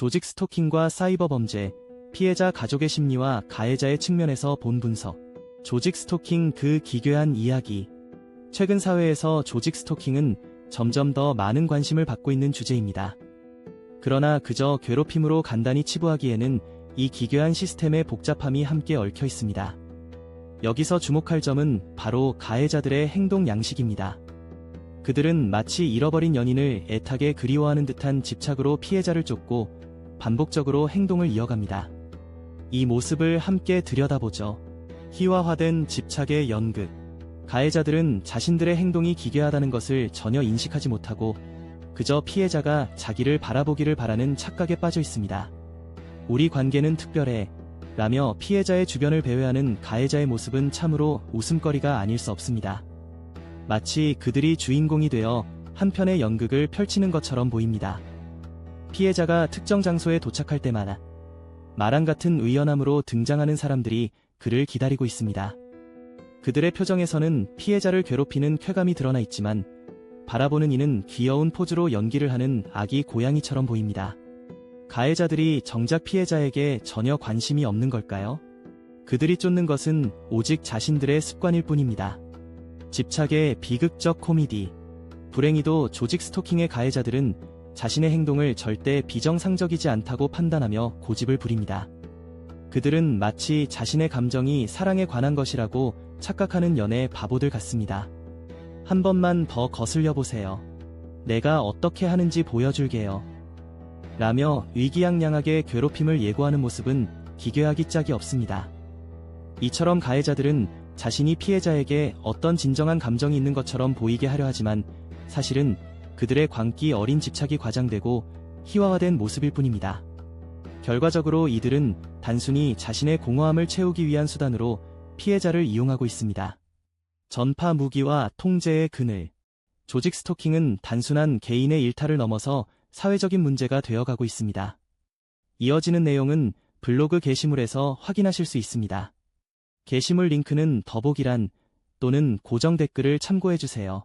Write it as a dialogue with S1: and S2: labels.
S1: 조직 스토킹과 사이버 범죄, 피해자 가족의 심리와 가해자의 측면에서 본 분석. 조직 스토킹 그 기괴한 이야기. 최근 사회에서 조직 스토킹은 점점 더 많은 관심을 받고 있는 주제입니다. 그러나 그저 괴롭힘으로 간단히 치부하기에는 이 기괴한 시스템의 복잡함이 함께 얽혀 있습니다. 여기서 주목할 점은 바로 가해자들의 행동 양식입니다. 그들은 마치 잃어버린 연인을 애타게 그리워하는 듯한 집착으로 피해자를 쫓고 반복적으로 행동을 이어갑니다. 이 모습을 함께 들여다보죠. 희화화된 집착의 연극. 가해자들은 자신들의 행동이 기괴하다는 것을 전혀 인식하지 못하고 그저 피해자가 자기를 바라보기를 바라는 착각에 빠져 있습니다. 우리 관계는 특별해. 라며 피해자의 주변을 배회하는 가해자의 모습은 참으로 웃음거리가 아닐 수 없습니다. 마치 그들이 주인공이 되어 한편의 연극을 펼치는 것처럼 보입니다. 피해자가 특정 장소에 도착할 때마다 마랑 같은 의연함으로 등장하는 사람들이 그를 기다리고 있습니다. 그들의 표정에서는 피해자를 괴롭히는 쾌감이 드러나 있지만 바라보는 이는 귀여운 포즈로 연기를 하는 아기 고양이처럼 보입니다. 가해자들이 정작 피해자에게 전혀 관심이 없는 걸까요? 그들이 쫓는 것은 오직 자신들의 습관일 뿐입니다. 집착의 비극적 코미디. 불행히도 조직 스토킹의 가해자들은 자신의 행동을 절대 비정상적이지 않다고 판단하며 고집을 부립니다. 그들은 마치 자신의 감정이 사랑에 관한 것이라고 착각하는 연애 바보들 같습니다. 한 번만 더 거슬려 보세요. 내가 어떻게 하는지 보여줄게요. 라며 위기양양하게 괴롭힘을 예고하는 모습은 기괴하기 짝이 없습니다. 이처럼 가해자들은 자신이 피해자에게 어떤 진정한 감정이 있는 것처럼 보이게 하려 하지만 사실은 그들의 광기 어린 집착이 과장되고 희화화된 모습일 뿐입니다. 결과적으로 이들은 단순히 자신의 공허함을 채우기 위한 수단으로 피해자를 이용하고 있습니다. 전파 무기와 통제의 그늘. 조직 스토킹은 단순한 개인의 일탈을 넘어서 사회적인 문제가 되어가고 있습니다. 이어지는 내용은 블로그 게시물에서 확인하실 수 있습니다. 게시물 링크는 더보기란 또는 고정 댓글을 참고해주세요.